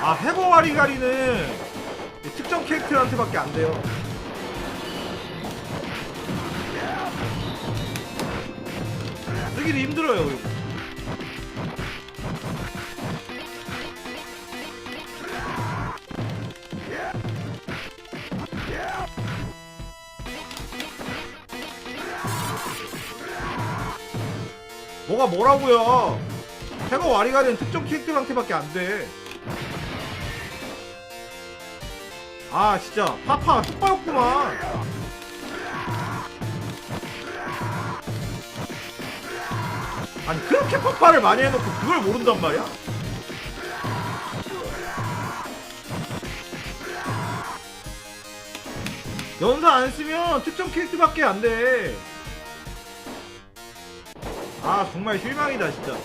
아 해거 와리가리는 특정 캐릭터한테밖에 안 돼요. 쓰기도 힘들어요. 이거. 뭐가 뭐라고요? 해거 와리가리는 특정 캐릭터한테밖에 안 돼. 아 진짜 파파 흑바였구만. 아니 그렇게 파파를 많이 해놓고 그걸 모른단 말이야? 연사 안 쓰면 특정 캐릭터밖에 안 돼. 아 정말 실망이다 진짜.